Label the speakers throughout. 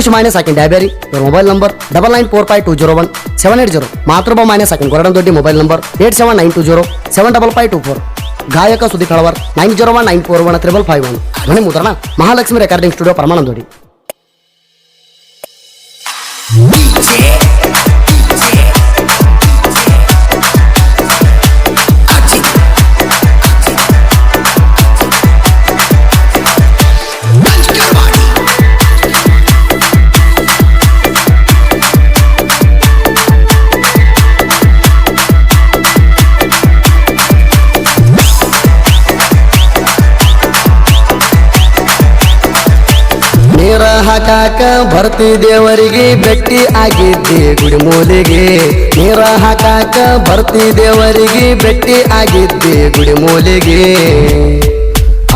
Speaker 1: ಅಂಕುಶ್ ಮಾಯನೆ ಸಾಕಿನ್ ಡ್ಯಾಬೇರಿ ಇವ್ರ mobile number double nine four five two zero one seven eight zero ಮಾತೃಭ minus ಸಾಕಿನ್ ಗೊರಡನ್ ದೊಡ್ಡಿ mobile number eight seven nine two zero seven double five two four ಗಾಯಕ ಸುದ್ದಿ Kalavar nine zero one nine four one triple five one ಧ್ವನಿ ಮುದ್ರಣ Mahalakshmi recording studio ಪರಮಾನಂದೋಡಿ ನೀರ ಹಾಕಾಕ ಭರ್ತಿ ದೇವರಿಗೆ ಭೇಟಿ ಆಗಿದ್ದೆ. ಗುಡಿಮೂಲಿಗೆ ನೀರ ಹಾಕಾಕ ಭರ್ತಿ ದೇವರಿಗೆ ಭೇಟಿ ಆಗಿದ್ದೆ. ಗುಡಿಮೂಲಿಗೆ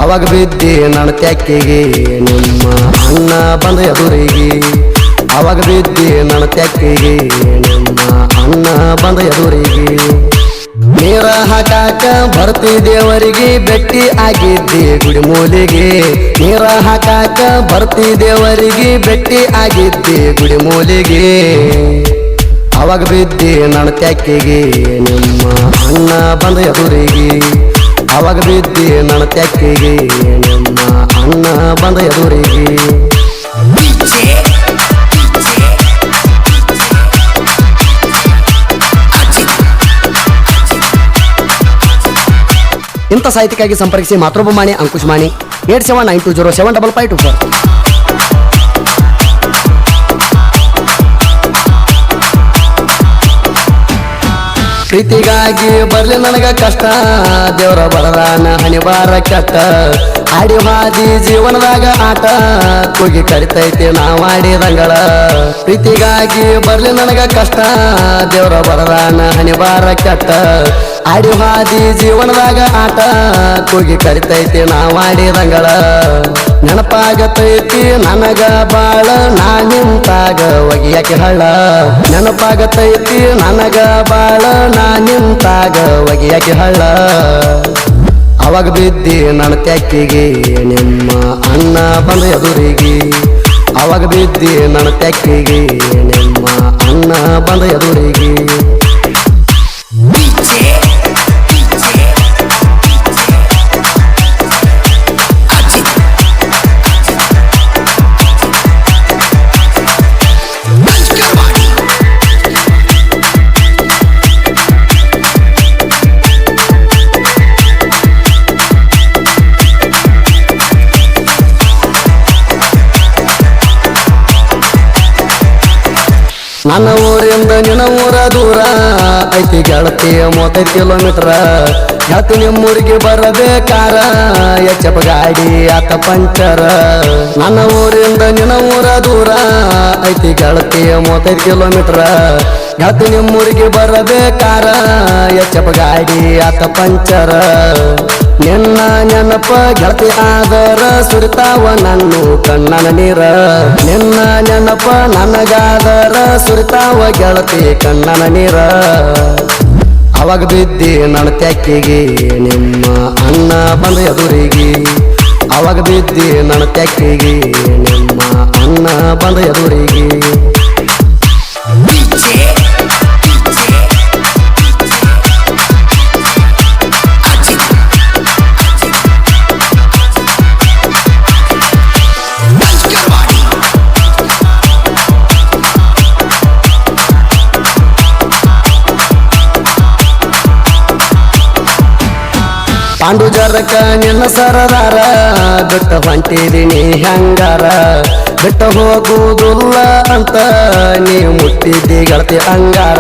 Speaker 1: ಅವಾಗ ಬಿದ್ದೆ ನನ್ನ ತ್ಯಾಕಿಗೆ ನಿಮ್ಮ ಅಣ್ಣ ಬಂದ ಎದುರಿಗೆ. ಅವಾಗ ಬಿದ್ದೆ ನನ್ನ ತ್ಯಾಕೆಗೆ ನಿಮ್ಮ ಅಣ್ಣ ಬಂದ ಎದುರಿಗೆ. ನೀರ ಹಾಕಾಕ ಬರ್ತಿ ದೇವರಿಗೆ ಬೆಟ್ಟಿ ಆಗಿದ್ದೆ ಗುಡಿಮೂಲಿಗೆ ನೀರ ಹಾಕಾಕ ಬರ್ತಿ ದೇವರಿಗೆ ಬೆಟ್ಟಿ ಆಗಿದ್ದೆ ಗುಡಿಮೂಲಿಗೆ ಅವಾಗ ಬಿದ್ದೆ ನನ್ನ ತ್ಯಾಕೆಗೆ ನಿಮ್ಮ ಅಣ್ಣ ಬಂದ ಎದುರಿಗೆ. ಅವಾಗ ಬಿದ್ದೆ ನನ್ನ ತ್ಯಾಕೆಗೆ ನಿಮ್ಮ ಅಣ್ಣ ಬಂದ ಎದುರಿಗೆ. ಇಂಥ ಸಾಹಿತ್ಯಕ್ಕಾಗಿ ಸಂಪರ್ಕಿಸಿ ಮಾತೃಭೂಮಾಣಿ ಅಂಕುಶ್ ಮಾಣಿ, eight seven nine two zero seven double five two four. ಪ್ರೀತಿಗಾಗಿ ಬರ್ಲಿ ನನಗ ಕಷ್ಟ, ದೇವರ ಬರದಾನ ಹಣಿಬಾರ ಕೆಟ್ಟ. ಆಡಿ ಹಾದಿ ಜೀವನದಾಗ ಆಟ, ಕೂಗಿ ಕಡಿತೈತಿ ನಾವಾಡಿದಂಗಳ ಪ್ರೀತಿಗಾಗಿ ಬರ್ಲಿ ನನಗ ಕಷ್ಟ, ದೇವರ ಬರದಾನ ಹಣಿಬಾರ ಕೆಟ್ಟ. ಆಡಿ ಹಾದಿ ಜೀವನದಾಗ ಆಟ ಕೂಗಿ ಕರಿತೈತಿ ನಾವಾಡಿದಂಗಳ ನೆನಪಾಗತೈತಿ ನನಗ ಬಾಳ, ನಾ ನಿಂತಾಗ ಒಗಿಯಕ್ಕೆ ಹಳ್ಳ. ನೆನಪಾಗತೈತಿ ನನಗ ಬಾಳ, ನಾ ನಿಂತಾಗ ಒಗಿಯಕ್ಕೆ ಹಳ್ಳ. ಅವಾಗ ಬಿದ್ದಿ ನನ್ನ ತೆಕ್ಕಿಗೆ, ನಿಮ್ಮ ಅಣ್ಣ ಬಂದ ಎದುರಿಗೆ. ಅವಾಗ ಬಿದ್ದಿ ನನ್ನ ತೆಕ್ಕಿಗೆ, ನಿಮ್ಮ ಅಣ್ಣ ಬಂದ ಎದುರಿಗೆ. ನನ್ನ ಊರಿಂದ ನಿನ್ನ ಊರ ದೂರ. ಐತಿ ಗೆಳತಿ ಮೂವತ್ತೈದು ಕಿಲೋಮೀಟರ್ ಗೆಳತಿ ನಿಮ್ಮೂರಿಗೆ ಬರಬೇಕಾರ. ಎಚ್ಚಪ್ಪ ಗಾಡಿ, ಆತ ಪಂಚರ. ನನ್ನ ಊರಿಂದ ನಿನ್ನ ಊರ ದೂರ. ಐತಿ ಗೆಳತಿ ಮೂವತ್ತೈದು ಕಿಲೋಮೀಟರ್ ಗೆಳತಿ ನಿಮ್ಮೂರಿಗೆ ಬರಬೇಕಾರ. ಎಚ್ಚಪ್ಪ ಗಾಡಿ, ಆತ ಪಂಚರ. ನಿನ್ನ ನೆನಪ ಗೆಳತಿ ಆದರ ಸುರಿತಾವ ನನ್ನು ಕಣ್ಣನ ನೀರ. ನಿನ್ನ ನೆನಪ ನನಗಾದರ ಸುರಿತಾವ ಗೆಳತಿ ಕಣ್ಣನ ನೀರ. ಅವಾಗ ಬಿದ್ದಿ ನನ್ನ ತೆಕ್ಕಿಗೆ, ನಿಮ್ಮ ಅಣ್ಣ ಬಂದ ಎದುರಿಗೆ. ಅವಾಗ ಬಿದ್ದಿ ನನ್ನ ತೆಕ್ಕಿಗೆ, ನಿಮ್ಮ ಅಣ್ಣ ಬಂದ ಎದುರಿಗೆ. ಪಾಂಡುಜರಕ ನಿನ್ನ ಸರದಾರ. ಬಿಟ್ಟ ನೀ ಹಂಗಾರ? ಬಿಟ್ಟ ಹೋಗುವುದಿಲ್ಲ ಅಂತ ನೀ ಮುಟ್ಟಿದ್ದಿ ಗೆಳತಿ ಅಂಗಾರ.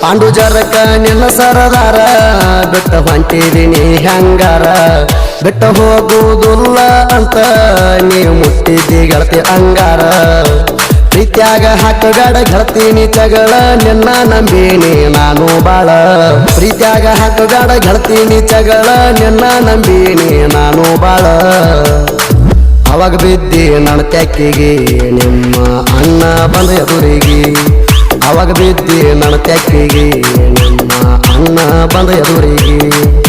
Speaker 1: ಪಾಂಡುಜರಕ ನಿನ್ನ ಸರದಾರ. ಬಿಟ್ಟ ನೀ ಹಂಗಾರ? ಬಿಟ್ಟ ಹೋಗುವುದಿಲ್ಲ ಅಂತ ನೀ ಮುಟ್ಟಿದ್ದಿ ಗೆಳತಿ ಅಂಗಾರ. ಪ್ರೀತ್ಯಾಗ ಹಾಕಗಾಡ ಘಳತೀನಿ ಚಗಳ ನಿನ್ನ ನಂಬೀನಿ ನಾನು ಬಾಳ. ಪ್ರೀತ್ಯಾಗ ಹಾಕಗಾಡ ಘಳತೀನಿ ಚಗಳ ನಿನ್ನ ನಂಬೀನಿ ನಾನು ಬಾಳ. ಅವಾಗ ಬಿದ್ದಿ ನನ್ನ ತೆಕ್ಕಿಗೆ ನಿಮ್ಮ ಅಣ್ಣ ಬಂದ ಎದುರಿಗೆ. ಅವಾಗ ಬಿದ್ದಿ ನನ್ನ ತೆಕ್ಕಿಗೆ ನಿಮ್ಮ ಅಣ್ಣ ಬಂದ ಎದುರಿಗೆ.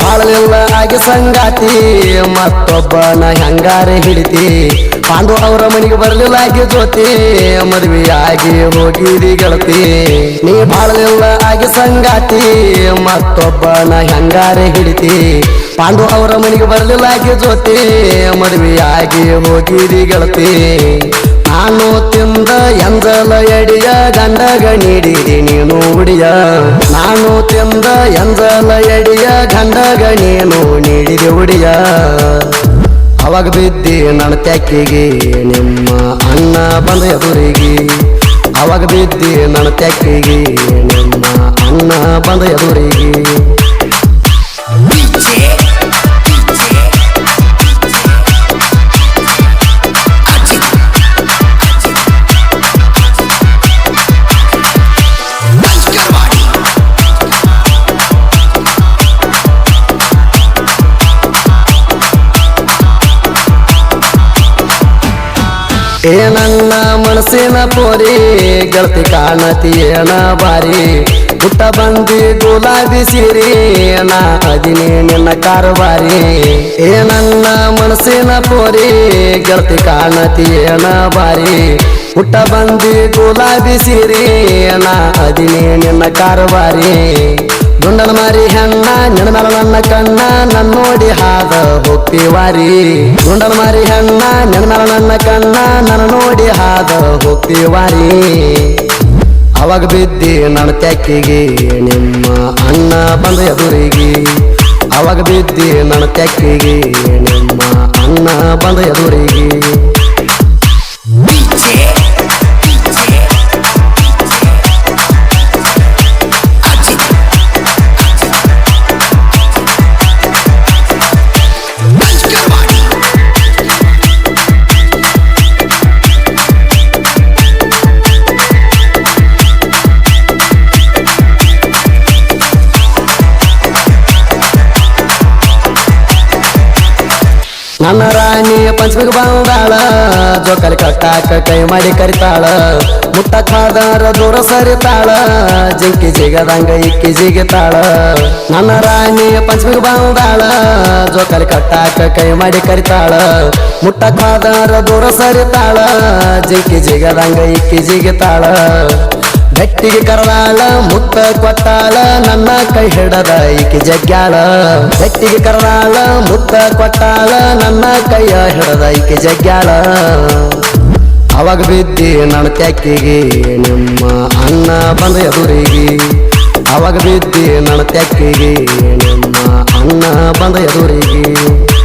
Speaker 1: ಬಾಳಲಿಲ್ಲ ಆಗಿ ಸಂಗಾತಿ, ಮತ್ತೊಬ್ಬನ ಹೆಂಗಾರೆ ಹಿಡಿತಿ. ಪಾಂಡು ಅವರ ಮನೆಗೆ ಬರಲಿಲ್ಲ ಆಗಿ ಜೊತೆ ಮದುವೆಯಾಗಿ ಹೋಗಿರಿ ಗೆಳತಿ. ನೀ ಬಾಳಲಿಲ್ಲ ಆಗಿ ಸಂಗಾತಿ, ಮತ್ತೊಬ್ಬನ ಹೆಂಗಾರೆ ಹಿಡಿತಿ. ಪಾಂಡು ಅವರ ಮನೆಗೆ ಬರಲಿಲ್ಲ ಆಗಿ ಜೊತೆ ಮದುವೆಯಾಗಿ ಹೋಗಿರಿ ಗೆಳತಿ. ನಾನು ತಿಂದ ಎಂಜಲ ಎಡಿಯ ಗಂಡಗ ನೀಡಿದಿ ನೀನು ಉಡಿಯ. ನಾನು ತಿಂದ ಎಂಜಲ ಎಡಿಯ ಗಂಡಗ ನೀನು ನೀಡಿದೆ ಉಡಿಯ. ಅವಾಗ ಬಿದ್ದಿ ನನ್ನ ತೆಕ್ಕಿಗೆ, ನಿಮ್ಮ ಅಣ್ಣ ಬಂದ ಎದುರಿಗೆ. ಅವಾಗ ಬಿದ್ದಿ ನನ್ನ ತೆಕ್ಕಿಗೆ, ನಿಮ್ಮ ಅಣ್ಣ ಬಂದ ಎದುರಿಗೆ. ಏ ನನ್ನ ಮನಸ್ಸಿನ ಪೋರಿ, ಗೆಳತಿ ಕಾಣತಿ ಏನ ಬಾರಿ? ಪುಟ್ಟ ಬಂದಿ ಗುಲಾಬಿ ಸೀರಿ ನಾ ಅದಿನಿ ನಿನ್ನ ಕಾರುಬಾರಿ ಏ ನನ್ನ ಮನಸ್ಸಿನ ಪೋರಿ, ಗೆಳತಿ ಕಾಣತಿ ಏನ ಬಾರಿ? ಪುಟ್ಟ ಬಂದಿ ಗುಲಾಬಿ ಸೀರಿ ನಾ ಅದಿನಿ ನಿನ್ನ ಕಾರುಬಾರಿ ದುಂಡನ ಮಾರಿ ಹೆಣ್ಣ ನೆನಮೆಲ ಮೇಲೆ ನನ್ನ ಕಣ್ಣ ನನ್ನ ನೋಡಿ ಹಾದ ಹೋಗ್ತೀವಾರಿ ಸುಂಡನ ಮಾರಿ ಹೆಣ್ಣ ನೆನಮೆಲ ಮೇಲೆ ನನ್ನ ಕಣ್ಣ ನನ್ನ ನೋಡಿ ಹಾದ ಹೋಗ್ತೀವಾರಿ ಅವಾಗ ಬಿದ್ದಿ ನನ್ನ ತೆಕ್ಕಿಗೆ, ನಿಮ್ಮ ಅಣ್ಣ ಬಂದ ಎದುರಿಗೆ. ಅವಾಗ ಬಿದ್ದಿ ನನ್ನ ತೆಕ್ಕಿಗೆ, ನಿಮ್ಮ ಅಣ್ಣ ಬಂದ ಎದುರಿಗೆ. ಕಟ್ಟಾಕ ಕೈ ಮಾಡಿ ಕರಿತಾಳ. ಮುಟ್ಟಕ್ ಹಾದರ ದೂರ ಸರಿತಾಳ. ಜಿಂಕಿ ಜಿಗದಂಗ ಇಕ್ಕಿ ಜಿಗಿತಾಳ. ನನ್ನ ರಾಣಿ ಪಂಚಮಿಗೆ ಬಂದಾಳ. ಜೋಕಲಿ ಕಟ್ಟಾಕ ಕೈ ಮಾಡಿ ಕರಿತಾಳ. ಮುಟ್ಟಕ್ ಹಾದರ ದೂರ ಸರಿತಾಳ. ಜಿಂಕಿ ಜಿಗದಂಗ ಇಕ್ಕಿ ಜಿಗಿತಾಳ. ಗಟ್ಟಿಗೆ ಕರದಾಳ ಮುತ್ತ ಕೊಟ್ಟಾಳ, ನನ್ನ ಕೈ ಹಿಡದ ಈಕೆ ಜಗ್ಯಾಳ. ಗಟ್ಟಿಗೆ ಕರದಾಳ ಮುತ್ತ ಕೊಟ್ಟಾಳ, ನನ್ನ ಕೈಯ ಹಿಡದ ಈಕೆ ಜಗ್ಯಾಳ. ಅವಾಗ ಬಿದ್ದಿ ನನ್ನ ತೆಕ್ಕಿಗೆ, ನಿಮ್ಮ ಅನ್ನ ಬಂದ ಎದುರಿಗೆ. ಅವಾಗ ಬಿದ್ದಿ ನನ್ನ ತೆಕ್ಕಿಗೆ, ನಿಮ್ಮ ಅನ್ನ ಬಂದ ಎದುರಿಗೆ.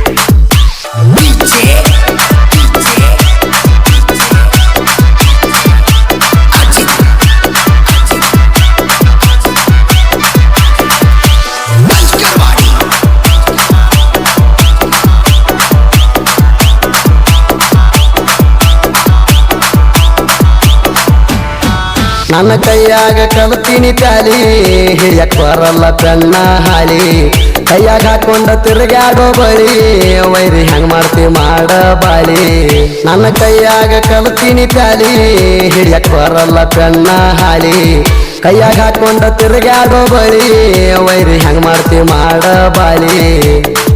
Speaker 1: ನನ್ನ ಕೈಯಾಗ ಕಲ್ತೀನಿ ತಾಲಿ ಹಿಡಿಯಕ್ ಬರಲ್ಲ ತನ್ನ ಹಾಲಿ. ಕೈಯಾಗ ಹಾಕೊಂಡ ತಿರುಗಾಡೋ ಬಳಿ, ವೈರಿ ಹೆಂಗ್ ಮಾಡ್ತಿ ಮಾಡ ಬಾಳಿ. ನನ್ನ ಕೈಯಾಗ ಕಲ್ತೀನಿ ತಾಲಿ ಹಿಡಿಯಕ್ ಬರಲ್ಲ ತನ್ನ ಹಾಲಿ. ಕೈಯಾಗ ಹಾಕೊಂಡ ತಿರುಗಾಡೋ ಬಳಿ, ವೈರಿ ಹೆಂಗ್ ಮಾಡ್ತಿ ಮಾಡ ಬಾಳಿ.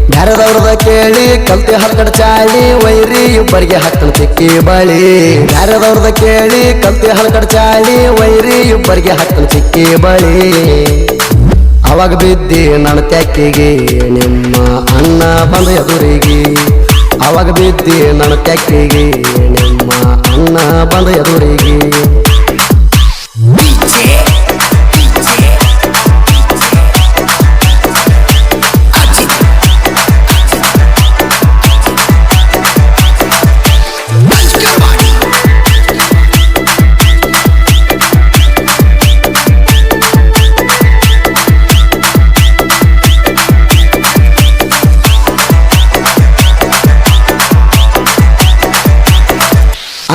Speaker 1: ಬ್ಯಾರದವ್ರದ ಕೇಳಿ ಕಲ್ತಿ ಹರ್ಕಡ ಚಾಳಿ, ವೈರಿ ಇಬ್ಬರಿಗೆ ಹಾಕ್ತಾನ ಚಿಕ್ಕಿ ಬಳಿ. ಬ್ಯಾರದವ್ರದ ಕೇಳಿ ಕಲ್ತಿ ಹರ್ಕಡ ಚಾಳಿ, ವೈರಿ ಇಬ್ಬರಿಗೆ ಹಾಕ್ತಾನ ಚಿಕ್ಕಿ ಬಳಿ. ಅವಾಗ ಬಿದ್ದಿ ನನ್ನ ತೆಕ್ಕಿಗೆ, ನಿಮ್ಮ ಅಣ್ಣ ಬಂದ ಎದುರಿಗೆ. ಅವಾಗ ಬಿದ್ದಿ ನನ್ನ ತೆಕ್ಕಿಗೆ, ನಿಮ್ಮ ಅಣ್ಣ ಬಂದ ಎದುರಿಗೆ.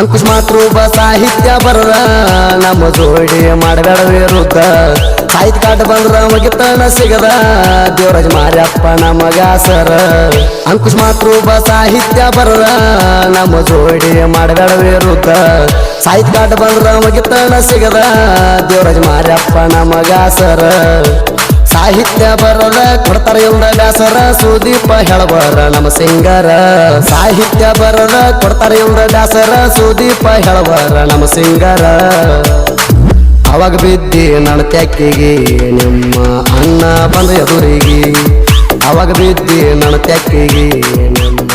Speaker 1: ಅಂಕುಶ್ ಮಾತೃಬ ಸಾಹಿತ್ಯ ಬರ್ರ ನಮ್ಮ ಜೋಡಿ ಮಾಡಬೇಡ ವಿರುದ್ಧ ಸಾಹಿತ್ಯ ಕಾಟ ಬಂದ್ರ ಮುಗಿತನ ಸಿಗದ. ದೇವರಾಜ ಮಾರ್ಯಪ್ಪ ನಮಗ ಸರ ಅಂಕುಶ್ ಮಾತೃಬ ಸಾಹಿತ್ಯ ಬರ್ರ ನಮ್ಮ ಜೋಡಿ ಮಾಡಬೇಡ ವಿರುದ್ಧ ಸಾಹಿತ್ಯ ಕಾಟ ಬಂದ್ರ ಮುಗಿತನ ಸಿಗದ. ದೇವರಾಜ ಮಾರ್ಯಪ್ಪ ನಮಗ ಸರ ಸಾಹಿತ್ಯ ಬರೋದ ಕೊಡ್ತಾರ ಇಲ್ದ ವ್ಯಾಸರ ಸುದೀಪ ಹೇಳಬಾರ ನಮ್ಮ ಸಿಂಗರ. ಸಾಹಿತ್ಯ ಬರೋದ ಕೊಡ್ತಾರ ಇಲ್ದ ವ್ಯಾಸರ ಸುದೀಪ ಹೇಳಬಾರ ನಮ್ಮ ಸಿಂಗರ. ಅವಾಗ ಬಿದ್ದಿ ನನ್ನ ತೆಕ್ಕಿಗೆ, ನಿಮ್ಮ ಅಣ್ಣ ಬಂದ ಎದುರಿಗೆ. ಅವಾಗ ಬಿದ್ದಿ ನನ್ನ ತೆಕ್ಕಿಗೆ, ನಿಮ್ಮ